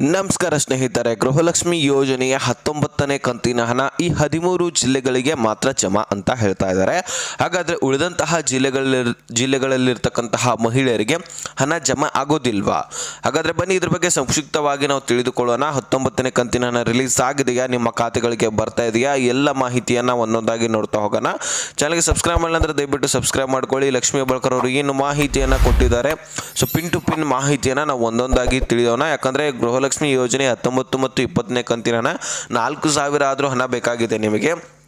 ನಮಸ್ಕಾರ ಸ್ನೇಹಿತರೆ, ಗೃಹಲಕ್ಷ್ಮಿ ಯೋಜನೆಯ ಹತ್ತೊಂಬತ್ತನೇ ಕಂತಿನ ಹಣ ಈ ಹದಿಮೂರು ಜಿಲ್ಲೆಗಳಿಗೆ ಮಾತ್ರ ಜಮಾ ಅಂತ ಹೇಳ್ತಾ ಇದ್ದಾರೆ. ಹಾಗಾದರೆ ಉಳಿದಂತಹ ಜಿಲ್ಲೆಗಳಲ್ಲಿ ಜಿಲ್ಲೆಗಳಲ್ಲಿರ್ತಕ್ಕಂತಹ ಮಹಿಳೆಯರಿಗೆ ಹಣ ಜಮಾ ಆಗೋದಿಲ್ವಾ? ಹಾಗಾದರೆ ಬನ್ನಿ ಇದ್ರ ಬಗ್ಗೆ ಸಂಕ್ಷಿಪ್ತವಾಗಿ ನಾವು ತಿಳಿದುಕೊಳ್ಳೋಣ. ಹತ್ತೊಂಬತ್ತನೇ ಕಂತಿನ ಹಣ ರಿಲೀಸ್ ಆಗಿದೆಯಾ? ನಿಮ್ಮ ಖಾತೆಗಳಿಗೆ ಬರ್ತಾ ಇದೆಯಾ? ಎಲ್ಲ ಮಾಹಿತಿಯನ್ನು ಒಂದೊಂದಾಗಿ ನೋಡ್ತಾ ಹೋಗೋಣ. ಚಾನಲ್ಗೆ ಸಬ್ಸ್ಕ್ರೈಬ್ ಮಾಡಿಲ್ಲ ಅಂದರೆ ದಯವಿಟ್ಟು ಸಬ್ಸ್ಕ್ರೈಬ್ ಮಾಡ್ಕೊಳ್ಳಿ. ಲಕ್ಷ್ಮೀ ಅವರು ಏನು ಮಾಹಿತಿಯನ್ನು ಕೊಟ್ಟಿದ್ದಾರೆ? ಸೊ, ಪಿನ್ ಟು ಪಿನ್ ಮಾಹಿತಿಯನ್ನು ನಾವು ಒಂದೊಂದಾಗಿ ತಿಳಿಯೋಣ. ಯಾಕಂದರೆ ಗೃಹಲಕ್ಷ್ಮಿ ಯೋಜನೆ ಹತ್ತೊಂಬತ್ತು ಮತ್ತು ಇಪ್ಪತ್ತನೇ ಕಂತಿನ ನಾಲ್ಕು ಸಾವಿರ ಆದರೂ ಹಣ ಬೇಕಾಗಿದೆ ನಿಮಗೆ.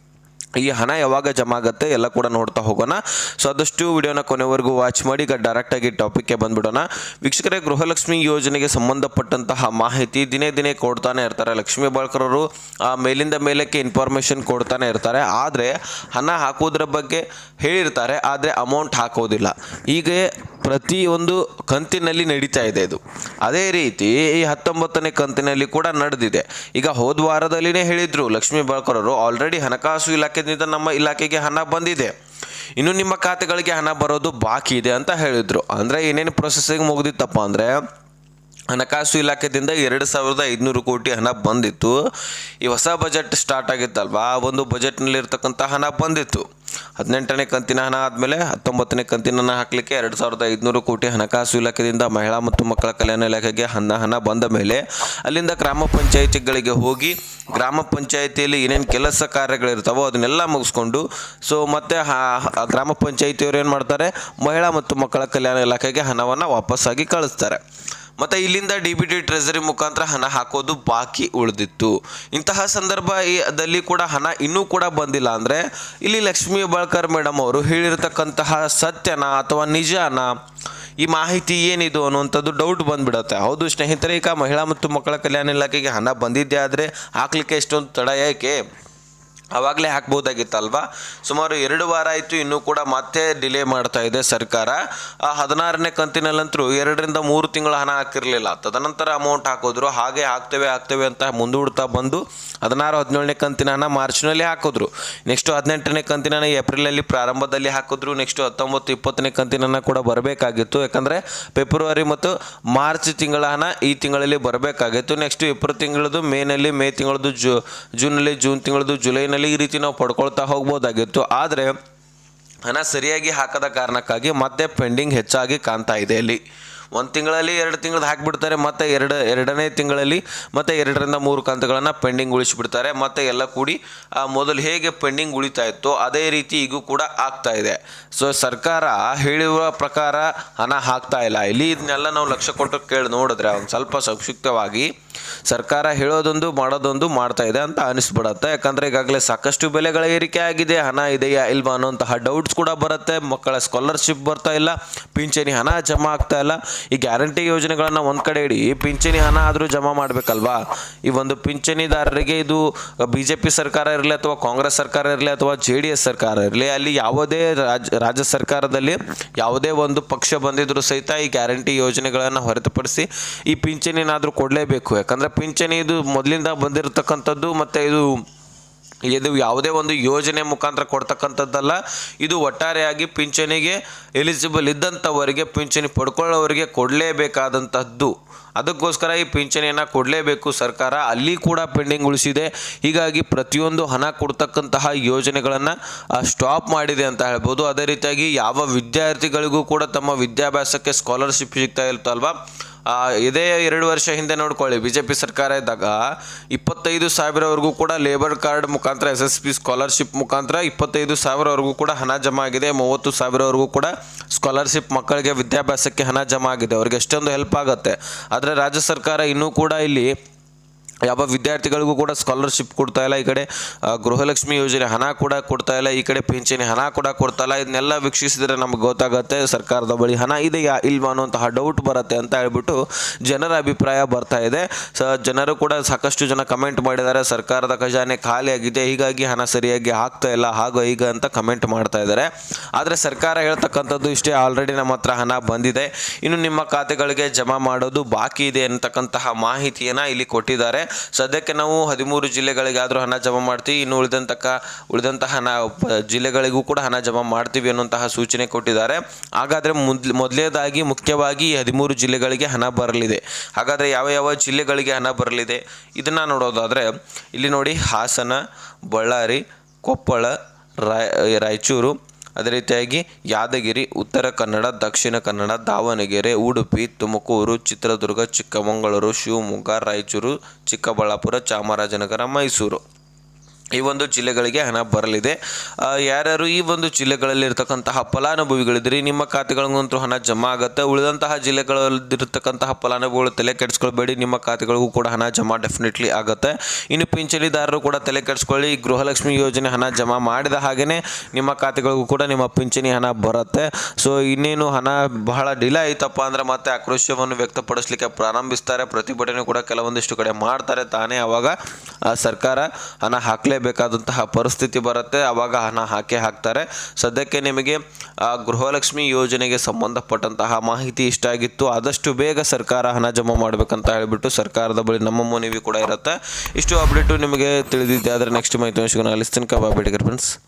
ಈ ಹಣ ಯಾವಾಗ ಜಮಾ ಆಗುತ್ತೆ ಎಲ್ಲ ಕೂಡ ನೋಡ್ತಾ ಹೋಗೋಣ. ಸೊ ಆದಷ್ಟು ವಿಡಿಯೋನ ಕೊನೆವರೆಗೂ ವಾಚ್ ಮಾಡಿ, ಈಗ ಡೈರೆಕ್ಟಾಗಿ ಟಾಪಿಕ್ಗೆ ಬಂದ್ಬಿಡೋಣ. ವೀಕ್ಷಕರೇ, ಗೃಹಲಕ್ಷ್ಮಿ ಯೋಜನೆಗೆ ಸಂಬಂಧಪಟ್ಟಂತಹ ಮಾಹಿತಿ ದಿನೇ ದಿನೇ ಕೊಡ್ತಾನೆ ಇರ್ತಾರೆ ಲಕ್ಷ್ಮೀ ಬಾಳ್ಕರವರು. ಮೇಲಿಂದ ಮೇಲಕ್ಕೆ ಇನ್ಫಾರ್ಮೇಷನ್ ಕೊಡ್ತಾನೆ ಇರ್ತಾರೆ. ಆದರೆ, ಹಣ ಹಾಕೋದ್ರ ಬಗ್ಗೆ ಹೇಳಿರ್ತಾರೆ, ಆದರೆ ಅಮೌಂಟ್ ಹಾಕೋದಿಲ್ಲ. ಹೀಗೆ ಪ್ರತಿಯೊಂದು ಕಂತಿನಲ್ಲಿ ನಡೀತಾ ಇದೆ ಇದು. ಅದೇ ರೀತಿ ಈ ಹತ್ತೊಂಬತ್ತನೇ ಕಂತಿನಲ್ಲಿ ಕೂಡ ನಡೆದಿದೆ. ಈಗ ಹೋದ ವಾರದಲ್ಲಿನೇ ಹೇಳಿದ್ರು ಲಕ್ಷ್ಮೀ ಬಾಳ್ಕರವರು ಆಲ್ರೆಡಿ ಹಣಕಾಸು ಇಲಾಖೆಯಿಂದ ನಮ್ಮ ಇಲಾಖೆಗೆ ಹಣ ಬಂದಿದೆ. ಇನ್ನು ನಿಮ್ಮ ಖಾತೆಗಳಿಗೆ ಹಣ ಬರೋದು ಬಾಕಿ ಇದೆ ಅಂತ ಹೇಳಿದ್ರು. ಅಂದರೆ ಏನೇನು ಪ್ರೊಸೆಸಿಂಗ್ ಮುಗಿದಿತ್ತಪ್ಪ ಅಂದರೆ, ಹಣಕಾಸು ಇಲಾಖೆದಿಂದ ಎರಡು ಸಾವಿರದ ಐದುನೂರು ಕೋಟಿ ಹಣ ಬಂದಿತ್ತು. ಈ ಹೊಸ ಬಜೆಟ್ ಸ್ಟಾರ್ಟ್ ಆಗಿತ್ತಲ್ವಾ? ಆ ಒಂದು ಬಜೆಟ್ನಲ್ಲಿರ್ತಕ್ಕಂಥ ಹಣ ಬಂದಿತ್ತು. ಹದಿನೆಂಟನೇ ಕಂತಿನ ಹಣ ಆದಮೇಲೆ ಹತ್ತೊಂಬತ್ತನೇ ಕಂತಿನ ಹಣ ಹಾಕಲಿಕ್ಕೆ ಎರಡು ಸಾವಿರದ ಐದುನೂರು ಕೋಟಿ ಹಣಕಾಸು ಇಲಾಖೆಯಿಂದ ಮಹಿಳಾ ಮತ್ತು ಮಕ್ಕಳ ಕಲ್ಯಾಣ ಇಲಾಖೆಗೆ ಹಣ ಹಣ ಬಂದ ಮೇಲೆ ಅಲ್ಲಿಂದ ಗ್ರಾಮ ಪಂಚಾಯಿತಿಗಳಿಗೆ ಹೋಗಿ ಗ್ರಾಮ ಪಂಚಾಯಿತಿಯಲ್ಲಿ ಏನೇನು ಕೆಲಸ ಕಾರ್ಯಗಳಿರ್ತಾವೋ ಅದನ್ನೆಲ್ಲ ಮುಗಿಸ್ಕೊಂಡು ಸೊ ಮತ್ತೆ ಗ್ರಾಮ ಪಂಚಾಯಿತಿಯವರು ಏನು ಮಾಡ್ತಾರೆ, ಮಹಿಳಾ ಮತ್ತು ಮಕ್ಕಳ ಕಲ್ಯಾಣ ಇಲಾಖೆಗೆ ಹಣವನ್ನು ವಾಪಸ್ಸಾಗಿ ಕಳಿಸ್ತಾರೆ. ಮತ್ತು ಇಲ್ಲಿಂದ ಡಿ ಬಿ ಟಿ ಟ್ರೆಸರಿ ಮುಖಾಂತರ ಹಣ ಹಾಕೋದು ಬಾಕಿ ಉಳಿದಿತ್ತು. ಇಂತಹ ಸಂದರ್ಭದಲ್ಲಿ ಕೂಡ ಹಣ ಇನ್ನೂ ಕೂಡ ಬಂದಿಲ್ಲ ಅಂದರೆ ಇಲ್ಲಿ ಲಕ್ಷ್ಮೀ ಬಾಳ್ಕರ್ ಮೇಡಮ್ ಅವರು ಹೇಳಿರತಕ್ಕಂತಹ ಸತ್ಯನ ಅಥವಾ ನಿಜಾನ ಈ ಮಾಹಿತಿ ಏನಿದು ಅನ್ನುವಂಥದ್ದು ಡೌಟ್ ಬಂದ್ಬಿಡುತ್ತೆ. ಹೌದು ಸ್ನೇಹಿತರೆ, ಈಗ ಮಹಿಳಾ ಮತ್ತು ಮಕ್ಕಳ ಕಲ್ಯಾಣ ಇಲಾಖೆಗೆ ಹಣ ಬಂದಿದ್ದೆ ಆದರೆ ಹಾಕ್ಲಿಕ್ಕೆ ಎಷ್ಟೊಂದು ತಡ ಯಾಕೆ ಆವಾಗಲೇ ಹಾಕ್ಬೋದಾಗಿತ್ತಲ್ವಾ? ಸುಮಾರು ಎರಡು ವಾರ ಆಯಿತು, ಇನ್ನೂ ಕೂಡ ಮತ್ತೆ ಡಿಲೇ ಮಾಡ್ತಾ ಇದೆ ಸರ್ಕಾರ. ಆ ಹದಿನಾರನೇ ಕಂತಿನಲ್ಲಂತರೂ ಎರಡರಿಂದ ಮೂರು ತಿಂಗಳ ಹಣ ಹಾಕಿರಲಿಲ್ಲ. ತದನಂತರ ಅಮೌಂಟ್ ಹಾಕೋದ್ರು. ಹಾಗೆ ಹಾಕ್ತೇವೆ ಹಾಕ್ತೇವೆ ಅಂತ ಮುಂದೂಡ್ತಾ ಬಂದು ಹದಿನಾರು, ಹದಿನೇಳನೇ ಕಂತಿನ ಹಣ ಮಾರ್ಚ್ನಲ್ಲಿ ಹಾಕಿದ್ರು. ನೆಕ್ಸ್ಟು ಹದಿನೆಂಟನೇ ಕಂತಿನ ಹಣ ಏಪ್ರಿಲಲ್ಲಿ ಪ್ರಾರಂಭದಲ್ಲಿ ಹಾಕಿದ್ರು. ನೆಕ್ಸ್ಟು ಹತ್ತೊಂಬತ್ತು, ಇಪ್ಪತ್ತನೇ ಕಂತಿನ ಹಣ ಕೂಡ ಬರಬೇಕಾಗಿತ್ತು. ಯಾಕಂದರೆ ಫೆಬ್ರವರಿ ಮತ್ತು ಮಾರ್ಚ್ ತಿಂಗಳ ಹಣ ಈ ತಿಂಗಳಲ್ಲಿ ಬರಬೇಕಾಗಿತ್ತು. ನೆಕ್ಸ್ಟ್ ಏಪ್ರಿಲ್ ತಿಂಗಳದು ಮೇನಲ್ಲಿ, ಮೇ ತಿಂಗಳದು ಜೂ ಜೂನಲ್ಲಿ ಜೂನ್ ತಿಂಗಳದು ಜುಲೈನಲ್ಲಿ ಈ ರೀತಿ ನಾವು ಪಡ್ಕೊಳ್ತಾ ಹೋಗ್ಬೋದಾಗಿತ್ತು. ಆದರೆ ಹಣ ಸರಿಯಾಗಿ ಹಾಕದ ಕಾರಣಕ್ಕಾಗಿ ಮತ್ತೆ ಪೆಂಡಿಂಗ್ ಹೆಚ್ಚಾಗಿ ಕಾಣ್ತಾ ಇದೆ ಇಲ್ಲಿ. ಒಂದು ತಿಂಗಳಲ್ಲಿ ಎರಡು ತಿಂಗಳದ್ದು ಹಾಕಿಬಿಡ್ತಾರೆ, ಮತ್ತು ಎರಡು, ಎರಡನೇ ತಿಂಗಳಲ್ಲಿ, ಮತ್ತು ಎರಡರಿಂದ ಮೂರು ಕಂತುಗಳನ್ನು ಪೆಂಡಿಂಗ್ ಉಳಿಸಿಬಿಡ್ತಾರೆ, ಮತ್ತು ಎಲ್ಲ ಕೂಡಿ ಮೊದಲು ಹೇಗೆ ಪೆಂಡಿಂಗ್ ಉಳಿತಾ ಇತ್ತು ಅದೇ ರೀತಿ ಈಗೂ ಕೂಡ ಆಗ್ತಾ ಇದೆ. ಸೊ ಸರ್ಕಾರ ಹೇಳಿರುವ ಪ್ರಕಾರ ಹಣ ಹಾಕ್ತಾ ಇಲ್ಲ. ಇಲ್ಲಿ ಇದನ್ನೆಲ್ಲ ನಾವು ಲಕ್ಷ ಕೊಟ್ಟು ಕೇಳಿ ನೋಡಿದ್ರೆ ಒಂದು ಸ್ವಲ್ಪ ಸಂಕ್ಷಿಪ್ತವಾಗಿ ಸರ್ಕಾರ ಹೇಳೋದೊಂದು, ಮಾಡೋದೊಂದು ಮಾಡ್ತಾ ಇದೆ ಅಂತ ಅನಿಸ್ಬಿಡತ್ತೆ. ಯಾಕಂದರೆ ಈಗಾಗಲೇ ಸಾಕಷ್ಟು ಬೆಲೆಗಳ ಏರಿಕೆ ಆಗಿದೆ, ಹಣ ಇದೆಯಾ ಇಲ್ವಾ ಅನ್ನೋಂತಹ ಡೌಟ್ಸ್ ಕೂಡ ಬರುತ್ತೆ. ಮಕ್ಕಳ ಸ್ಕಾಲರ್ಶಿಪ್ ಬರ್ತಾ ಇಲ್ಲ, ಪಿಂಚಣಿ ಹಣ ಜಮಾ ಆಗ್ತಾ ಇಲ್ಲ. ಈ ಗ್ಯಾರಂಟಿ ಯೋಜನೆಗಳನ್ನು ಒಂದು ಕಡೆ ಇಡಿ, ಪಿಂಚಣಿ ಹಣ ಆದರೂ ಜಮಾ ಮಾಡಬೇಕಲ್ವಾ? ಈ ಒಂದು ಪಿಂಚಣಿದಾರರಿಗೆ ಇದು ಬಿ ಜೆ ಪಿ ಸರ್ಕಾರ ಇರಲಿ ಅಥವಾ ಕಾಂಗ್ರೆಸ್ ಸರ್ಕಾರ ಇರಲಿ ಅಥವಾ ಜೆ ಡಿ ಎಸ್ ಸರ್ಕಾರ ಇರಲಿ, ಅಲ್ಲಿ ಯಾವುದೇ ರಾಜ್ಯ ಸರ್ಕಾರದಲ್ಲಿ ಯಾವುದೇ ಒಂದು ಪಕ್ಷ ಬಂದಿದ್ದರೂ ಸಹಿತ ಈ ಗ್ಯಾರಂಟಿ ಯೋಜನೆಗಳನ್ನು ಹೊರತುಪಡಿಸಿ ಈ ಪಿಂಚಣಿನಾದರೂ ಕೊಡಲೇಬೇಕು. ಯಾಕಂದರೆ ಪಿಂಚಣಿ ಇದು ಮೊದಲಿಂದ ಬಂದಿರತಕ್ಕಂಥದ್ದು ಮತ್ತು ಇದು ಇದು ಯಾವುದೇ ಒಂದು ಯೋಜನೆ ಮುಖಾಂತರ ಕೊಡ್ತಕ್ಕಂಥದ್ದಲ್ಲ ಇದು ಒಟ್ಟಾರೆಯಾಗಿ ಪಿಂಚಣಿಗೆ ಎಲಿಜಿಬಲ್ ಇದ್ದಂಥವರಿಗೆ ಪಿಂಚಣಿ ಪಡ್ಕೊಳ್ಳೋವರಿಗೆ ಕೊಡಲೇಬೇಕಾದಂಥದ್ದು ಅದಕ್ಕೋಸ್ಕರ ಈ ಪಿಂಚಣಿಯನ್ನು ಕೊಡಲೇಬೇಕು. ಸರ್ಕಾರ ಅಲ್ಲಿ ಕೂಡ ಪೆಂಡಿಂಗ್ ಉಳಿಸಿದೆ. ಹೀಗಾಗಿ ಪ್ರತಿಯೊಂದು ಹಣ ಕೊಡ್ತಕ್ಕಂತಹ ಯೋಜನೆಗಳನ್ನು ಸ್ಟಾಪ್ ಮಾಡಿದೆ ಅಂತ ಹೇಳ್ಬೋದು. ಅದೇ ರೀತಿಯಾಗಿ ಯಾವ ವಿದ್ಯಾರ್ಥಿಗಳಿಗೂ ಕೂಡ ತಮ್ಮ ವಿದ್ಯಾಭ್ಯಾಸಕ್ಕೆ ಸ್ಕಾಲರ್ಶಿಪ್ ಸಿಗ್ತಾ ಇರ್ತಲ್ವಾ ಆ, ಇದೇ ಎರಡು ವರ್ಷ ಹಿಂದೆ ನೋಡ್ಕೊಳ್ಳಿ. ಬಿ ಜೆ ಪಿ ಸರ್ಕಾರ ಇದ್ದಾಗ ಇಪ್ಪತ್ತೈದು ಸಾವಿರವರೆಗೂ ಕೂಡ ಲೇಬರ್ ಕಾರ್ಡ್ ಮುಖಾಂತರ ಎಸ್ ಎಸ್ ಪಿ ಸ್ಕಾಲರ್ಶಿಪ್ ಮುಖಾಂತರ ಇಪ್ಪತ್ತೈದು ಸಾವಿರವರೆಗೂ ಕೂಡ ಹಣ ಜಮಾ ಆಗಿದೆ. ಮೂವತ್ತು ಸಾವಿರವರೆಗೂ ಕೂಡ ಸ್ಕಾಲರ್ಶಿಪ್ ಮಕ್ಕಳಿಗೆ ವಿದ್ಯಾಭ್ಯಾಸಕ್ಕೆ ಹಣ ಜಮಾ ಆಗಿದೆ. ಅವ್ರಿಗೆ ಎಷ್ಟೊಂದು ಹೆಲ್ಪ್ ಆಗುತ್ತೆ. ಆದರೆ ರಾಜ್ಯ ಸರ್ಕಾರ ಇನ್ನೂ ಕೂಡ ಇಲ್ಲಿ ಯಾವ ವಿದ್ಯಾರ್ಥಿಗಳಿಗೂ ಕೂಡ ಸ್ಕಾಲರ್ಶಿಪ್ ಕೊಡ್ತಾ ಇಲ್ಲ. ಈ ಕಡೆ ಗೃಹಲಕ್ಷ್ಮಿ ಯೋಜನೆ ಹಣ ಕೂಡ ಕೊಡ್ತಾ ಇಲ್ಲ. ಈ ಕಡೆ ಪಿಂಚಣಿ ಹಣ ಕೂಡ ಕೊಡ್ತಾ ಇಲ್ಲ. ಇದನ್ನೆಲ್ಲ ವೀಕ್ಷಿಸಿದರೆ ನಮಗೆ ಗೊತ್ತಾಗುತ್ತೆ, ಸರ್ಕಾರದ ಬಳಿ ಹಣ ಇದೆಯಾ ಇಲ್ವಾ ಅನ್ನುವಂತಹ ಡೌಟ್ ಬರುತ್ತೆ ಅಂತ ಹೇಳ್ಬಿಟ್ಟು ಜನರ ಅಭಿಪ್ರಾಯ ಬರ್ತಾ ಇದೆ. ಸ, ಜನರು ಕೂಡ ಸಾಕಷ್ಟು ಜನ ಕಮೆಂಟ್ ಮಾಡಿದ್ದಾರೆ. ಸರ್ಕಾರದ ಖಜಾನೆ ಖಾಲಿಯಾಗಿದೆ. ಹೀಗಾಗಿ ಹಣ ಸರಿಯಾಗಿ ಆಗ್ತಾ ಇಲ್ಲ. ಹಾಗೋ ಈಗ ಅಂತ ಕಮೆಂಟ್ ಮಾಡ್ತಾ ಇದ್ದಾರೆ. ಆದರೆ ಸರ್ಕಾರ ಹೇಳ್ತಕ್ಕಂಥದ್ದು ಇಷ್ಟೇ. ಆಲ್ರೆಡಿ ನಮ್ಮ ಹತ್ರ ಹಣ ಬಂದಿದೆ. ಇನ್ನು ನಿಮ್ಮ ಖಾತೆಗಳಿಗೆ ಜಮಾ ಮಾಡೋದು ಬಾಕಿ ಇದೆ ಅಂತಕ್ಕಂತಹ ಮಾಹಿತಿಯನ್ನು ಇಲ್ಲಿ ಕೊಟ್ಟಿದ್ದಾರೆ. ಸದ್ಯಕ್ಕೆ ನಾವು ಹದಿಮೂರು ಜಿಲ್ಲೆಗಳಿಗಾದರೂ ಹಣ ಜಮಾ ಮಾಡ್ತೀವಿ. ಇನ್ನು ಉಳಿದಂತಕ್ಕ, ಉಳಿದಂತಹ ಹಣ ಜಿಲ್ಲೆಗಳಿಗೂ ಕೂಡ ಹಣ ಜಮಾ ಮಾಡ್ತೀವಿ ಅನ್ನುವಂತಹ ಸೂಚನೆ ಕೊಟ್ಟಿದ್ದಾರೆ. ಹಾಗಾದರೆ ಮೊದ್ಲು ಮೊದಲನೇದಾಗಿ ಮುಖ್ಯವಾಗಿ ಹದಿಮೂರು ಜಿಲ್ಲೆಗಳಿಗೆ ಹಣ ಬರಲಿದೆ. ಹಾಗಾದರೆ ಯಾವ ಯಾವ ಜಿಲ್ಲೆಗಳಿಗೆ ಹಣ ಬರಲಿದೆ? ಇದನ್ನು ನೋಡೋದಾದರೆ, ಇಲ್ಲಿ ನೋಡಿ ಹಾಸನ, ಬಳ್ಳಾರಿ, ಕೊಪ್ಪಳ, ರಾಯ್, ರಾಯಚೂರು ಅದೇ ರೀತಿಯಾಗಿ ಯಾದಗಿರಿ, ಉತ್ತರ ಕನ್ನಡ, ದಕ್ಷಿಣ ಕನ್ನಡ, ದಾವಣಗೆರೆ, ಉಡುಪಿ, ತುಮಕೂರು, ಚಿತ್ರದುರ್ಗ, ಚಿಕ್ಕಮಗಳೂರು, ಶಿವಮೊಗ್ಗ, ರಾಯಚೂರು, ಚಿಕ್ಕಬಳ್ಳಾಪುರ, ಚಾಮರಾಜನಗರ, ಮೈಸೂರು. ಈ ಒಂದು ಜಿಲ್ಲೆಗಳಿಗೆ ಹಣ ಬರಲಿದೆ. ಯಾರ್ಯಾರು ಈ ಒಂದು ಜಿಲ್ಲೆಗಳಲ್ಲಿ ಇರತಕ್ಕಂತಹ ಫಲಾನುಭವಿಗಳಿದ್ರಿ ನಿಮ್ಮ ಖಾತೆಗಳಿಗಂತೂ ಹಣ ಜಮಾ ಆಗುತ್ತೆ. ಉಳಿದಂತಹ ಜಿಲ್ಲೆಗಳಲ್ಲಿರ್ತಕ್ಕಂತಹ ಫಲಾನುಭವಿಗಳು ತಲೆ ಕೆಡಿಸ್ಕೊಳ್ಬೇಡಿ ನಿಮ್ಮ ಖಾತೆಗಳಿಗೂ ಕೂಡ ಹಣ ಜಮಾ ಡೆಫಿನೆಟ್ಲಿ ಆಗುತ್ತೆ. ಇನ್ನು ಪಿಂಚಣಿದಾರರು ಕೂಡ ತಲೆ ಕೆಡಿಸ್ಕೊಳ್ಳಿ ಗೃಹಲಕ್ಷ್ಮಿ ಯೋಜನೆ ಹಣ ಜಮಾ ಮಾಡಿದ ಹಾಗೆಯೇ ನಿಮ್ಮ ಖಾತೆಗಳಿಗೂ ಕೂಡ ನಿಮ್ಮ ಪಿಂಚಣಿ ಹಣ ಬರುತ್ತೆ. ಸೊ ಇನ್ನೇನು ಹಣ ಬಹಳ ಡಿಲೇ ಆಯ್ತಪ್ಪ ಅಂದ್ರೆ ಮತ್ತೆ ಆಕ್ರೋಶವನ್ನು ವ್ಯಕ್ತಪಡಿಸಲಿಕ್ಕೆ ಪ್ರಾರಂಭಿಸ್ತಾರೆ. ಪ್ರತಿಭಟನೆ ಕೂಡ ಕೆಲವೊಂದಿಷ್ಟು ಕಡೆ ಮಾಡ್ತಾರೆ ತಾನೇ ಅವಾಗ. ಆ, ಸರ್ಕಾರ ಹಣ ಹಾಕಲೇಬೇಕಾದಂತಹ ಪರಿಸ್ಥಿತಿ ಬರುತ್ತೆ. ಆವಾಗ ಹಣ ಹಾಕೇ ಹಾಕ್ತಾರೆ. ಸದ್ಯಕ್ಕೆ ನಿಮಗೆ ಗೃಹಲಕ್ಷ್ಮಿ ಯೋಜನೆಗೆ ಸಂಬಂಧಪಟ್ಟಂತಹ ಮಾಹಿತಿ ಇಷ್ಟ ಆಗಿತ್ತು. ಆದಷ್ಟು ಬೇಗ ಸರ್ಕಾರ ಹಣ ಜಮಾ ಮಾಡಬೇಕಂತ ಹೇಳಿಬಿಟ್ಟು ಸರ್ಕಾರದ ಬಳಿ ನಮ್ಮ ಮನವಿ ಕೂಡ ಇರುತ್ತೆ. ಇಷ್ಟು ಅಪ್ಡೇಟು ನಿಮಗೆ ತಿಳಿದಿದ್ದೆ. ಆದರೆ ನೆಕ್ಸ್ಟ್ ಮಾಹಿತಿ ಅಲ್ಲಿ ತನಕ ಬಾಯ್ ಫ್ರೆಂಡ್ಸ್